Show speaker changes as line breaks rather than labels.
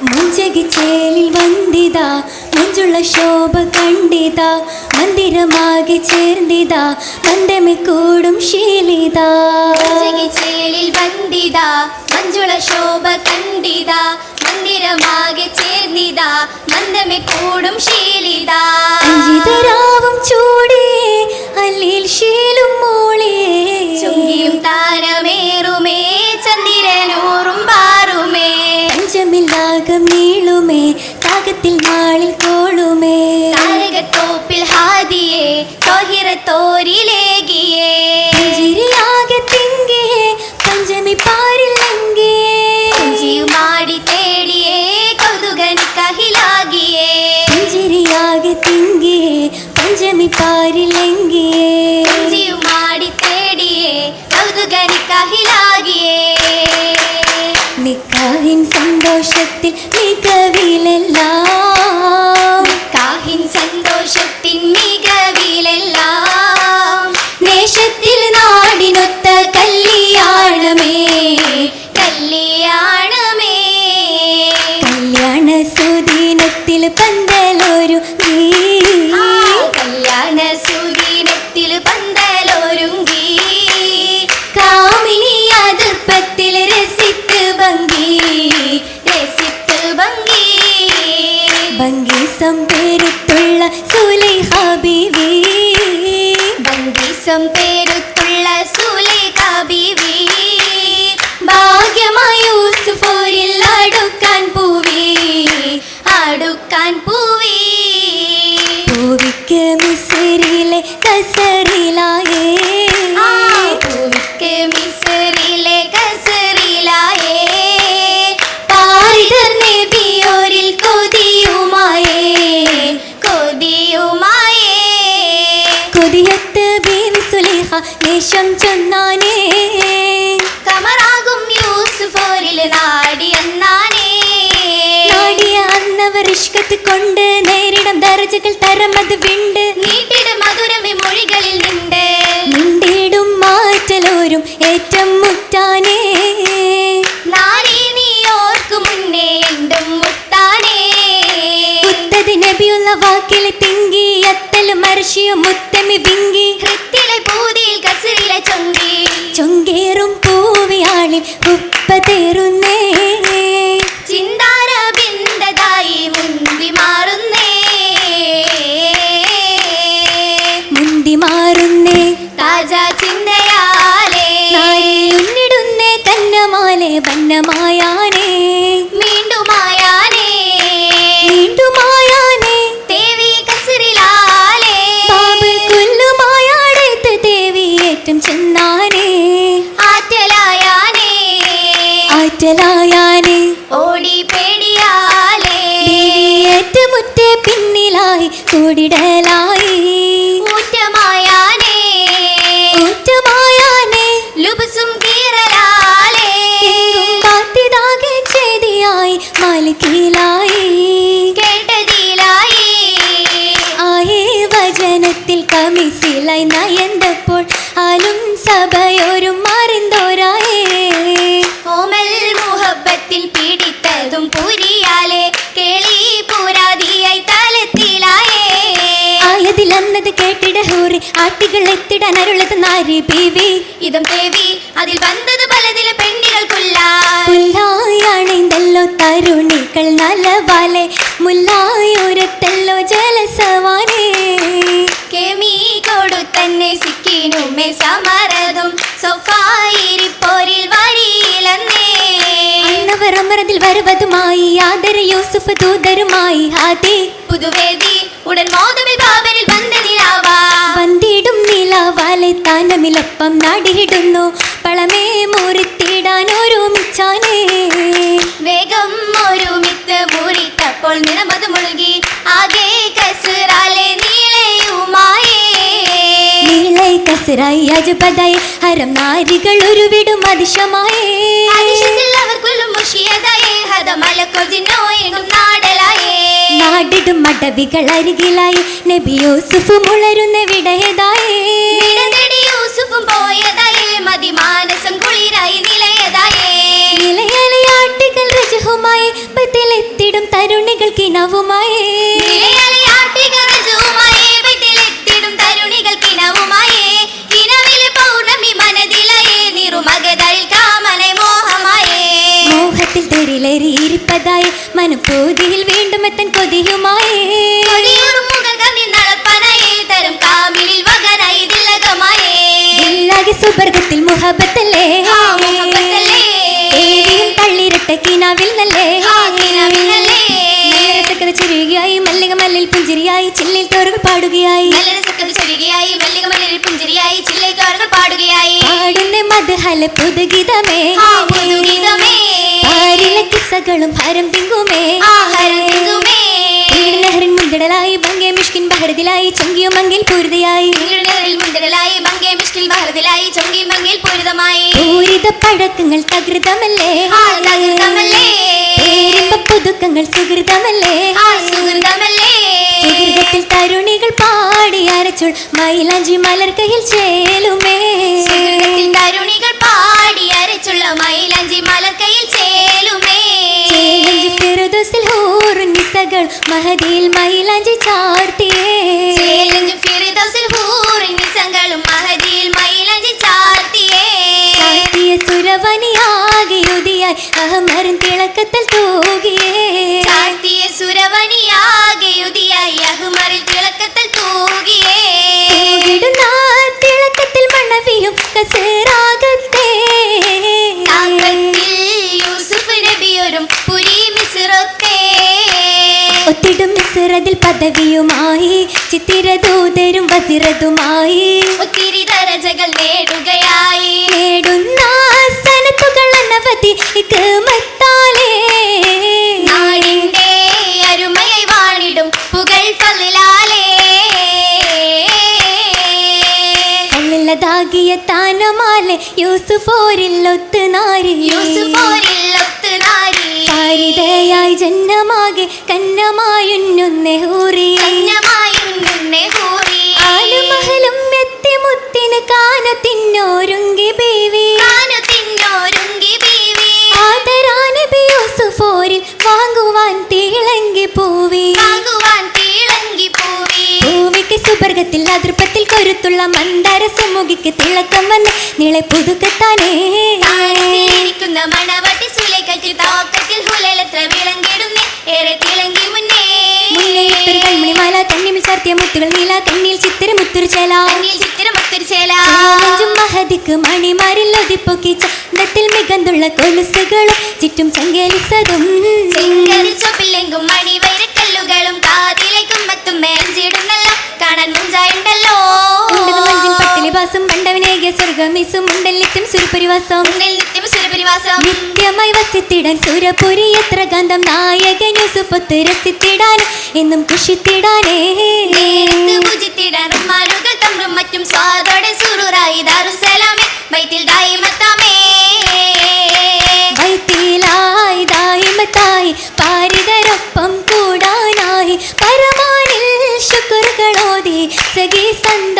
മുഞ്ചകിച്ചേലിൽ വന്ദിത മുഞ്ചുള്ള ശോഭ കണ്ടിത മന്ദിരമാകെ ചേർന്നിത പന്തമി കൂടും ശീലിത.
ചേലിൽ വന്ദിത മഞ്ജുള ശോഭ കണ്ടിത മന്ദിരമാകെ ചേർന്നിത മന്ദമെ കൂടും ശീലിത. താരകത്തോപ്പിൽ ഹാദിയെ തോഹിറത്തോരിലേകിയേ
പുഞ്ചിരിയാകെ തിങ്കേ പഞ്ചമി പാരില്ലെങ്കേ
കുഞ്ചിയുമാടി തേടിയേ കൗതുകനി കഹിലാകിയേ
പുഞ്ചിരിയാകെ തിങ്കേ പഞ്ചമി പാരില്ലെങ്കേ
കുഞ്ചിയുമാടി തേടിയേ കൗതുകനി കഹിലാകിയേ
നിക്കാഹിൻ സന്തോഷത്തിൽ മികവിലെല്ലാം പൂവിക്ക് മിസ്രിലെ കസറിലായേ.
ആ, പൂവിക്ക് മിസ്രിലെ കസറിലായേ.
പാരിതർ നബിയോരിൽ കൊതിയുമായേ.
കൊതിയുമായേ.
കൊതിയത്ത് ബീവി സുലൈഹ ലേശം ചൊന്നാനേ.
കമറാകും യൂസുഫോരിൽ നാടിയെന്നാനേ.
നാടിയ അന്നവർ ഇഷ്കത്ത് കൊണ്ട് നേരിടം തരം തരമത് വിണ്ട്.
നീട്ടിട മധുരമേ മൊഴികളിൽ
വന്നമായാനേ.
മീണ്ടുമായാനേ
വീണ്ടുമായാനേ.
ദേവി കസറിലാലേ
ബാബ് കൊല്ലുമായാടേത്ത് ദേവി ഏറ്റം ചെന്നാനേ.
ആറ്റലായാനേ.
ആറ്റലായാനേ.
ഓടി പേടിയാലേ.
ഏറ്റമുറ്റേ പിന്നിലായി കൂടിടലായി ബീവി
ഇതം ദേവി അതിൽ വന്നത് പലതിലെ പെണ്ണികൾക്കുള്ള
പുല്ലായാണെന്തല്ലോ തരുണികൾ നലവാലെ. മുല്ലായൂരത്തല്ലോ ജലസവാനേ.
കെമി കൊടുത്തന്നെ സിക്കിനുമേ സമരതും. സൊഫായിരിപ്പോരിൽ വരിയിലെന്നേ
അന്നവർ അമരതിൽ വരുവതുമായി ആദര യൂസുഫ് ദൂതരുമായി. ഹാദി
പുതുവേദി ഉടൻ മോദമിൽ ബാബരിൽ
വന്തിടും നിലവാലെ താനമിലൊപ്പം നാടിയിടുന്നു. പളമേ മുറിത്തിടാൻ ഒരുമിച്ചാനേ
വേഗം ഒരുമിത്ത് മൂറിത്തപ്പോൾ നിറമത് മുഴുകി. ആകെ കസുരാലെ നീളയുമായേ.
നീളൈ കസറായി അജപതായി ഹരം നാരികൾ ഉരുവിടും അതിശമായേ.
അവർക്കുള്ളും മുഷിയതായേ. നാടലായേ.
നാടിടും മടവികൾ അരികിലായി. നബി യൂസുഫ് മുളരുന്ന വിടയതായേ തള്ളിരട്ട കിനാവിൽ നല്ലേ
നല്ലേ.
മല്ലിക മല്ലിൽ പുഞ്ചിരിയായി ചില്ലിൽ തോറുകൾ പാടുകയായി
ചൊരികയായി മല്ലിക മല്ലിൽ പുഞ്ചിരിയായി ചില്ലൈക്കാറുകൾ പാടുകയായി
പാടുന്ന മധുഹല പുതുഗീതമേ
ആ പുതുഗീതമേ.
പാരിലെ കിസ്സകളും ഭാരം തിങ്കുമേ
ആഹാരം തിന്നുമേ.
ലഹരിൻ മുന്തടലായി ഭംഗെ മിഷ്കിൻ ബഹരതിലായി ചൊങ്കിയും മങ്കിൽ പൂരിതയായി
നീളുന്നതിൽ ബഹറതിലായി ചൊങ്കി മങ്ങിൽ പൂരിതമായി.
പൂരിത പഴക്കങ്ങൾ തകൃതമല്ലേ?
തകൃതമല്ലേ.
പുതുക്കങ്ങൾ സുഹൃതമല്ലേ?
സുഹൃതമല്ലേ?
സുഹൃതത്തിൽ തരുണികൾ പാടി അരച്ചുൾ. മൈലാഞ്ചി മലർക്കയിൽ ചേലുമേ? ചാർത്തിയ സുരവനിയാകെ ഉദിയായി അഹമരൻ തിളക്കത്തിൽ തൂകിയേ.
ചാർത്തിയ സുരവനിയാകെയുതിയായി അഹുമറിൽ തിളക്കത്തിൽ തൂകിയേ.
തൂകിടുന്ന തിളക്കത്തിൽ മണവിയും കസേറാകത്തെ
യൂസുഫ് നബിയൊരും പുരി മിസ്റത്തെ
ഒത്തിടും മിസ്രതിൽ പദവിയുമായി. ചിത്തിരദൂതരും വസിരതുമായി
ഒത്തിരി ദരജകൾ നേടുകയായി.
അനവധി ഇക്മത്താലേ
നാടിന്റെ അരുമയായി വാണിടും പുകൾ ഫലാലേ
കള്ളിലതാകിയ താനമാലെ യൂസുഫോരിൽ ഒത്ത് നാരി.
യൂസുഫോരിൽ ഒത്ത് നാരി.
ഭാരിതയായി ജന്മമാകെ കന്നമായുന്നുന്നെ ഹൂറി
കന്യമായും നിന്നെ ഹൂറി
ആലുമഹലും എത്തി മുത്തിന് കാനത്തിന്നോരുങ്കി ബീവി.
കാനു
യൂസുഫോരിൽ തീളങ്കി പൂവി. സുബർഗത്തിൽ അതിർപ്പത്തിൽ കൊരുത്തുള്ള മന്ദാര സുമുഖിക്ക് തിളക്കം വന്ന് നിളെ പുതുക്കത്താനേ.
മണവട്ടി താക്കത്തിൽ ഹുലലത്ര ഏറെ തിളങ്ങി മുന്നേ.
മുല്ലയിട്ടൊരു കൺമണിമാല കണ്ണിമിൽ ചാർത്തിയ മുത്തുകൾ നീല കണ്ണിൽ ചിത്തിര മുത്തുരു ചേല.
കണ്ണിൽ ചിത്തിരമൊത്തൊരു ചേല.
മഹതിക്ക് ഒതിപ്പൊക്കി ചന്തത്തിൽ മികന്തുള്ള കൊലുസുകളും ചുറ്റും ചങ്കേലിസതും
ചെങ്കരി ചൊപ്പില്ലെങ്കും മണിവൈരക്കല്ലുകളും കാതിലേക്കും മറ്റും മേഞ്ചിടുന്നല്ലോ. കാണാൻ മുഞ്ചായുണ്ടല്ലോ
പണ്ടവനേകിയ ഉണ്ടല്ലിത്തും സുരപരിവാസം.
ഉന്നിൽ നിത്യം സുരപരിവാസം.
നിത്യമായി വസിത്തിടാൻ സുരപുരി എത്ര ഗന്ധം നായകൻ യൂസുഫത്ത് രസിത്തിടാൻ എന്നും കുഷിത്തിടാനേ
പൂജിത്തിടാൻ മറ്റും സ്വാദോടെ സുറുറായി ദാറുസലാമേ. ബൈത്തിൽ ദായിമത്താമേ കൂടാനായി പരമാനിൽ ശുക്രുകളോതി സഖി സന്ത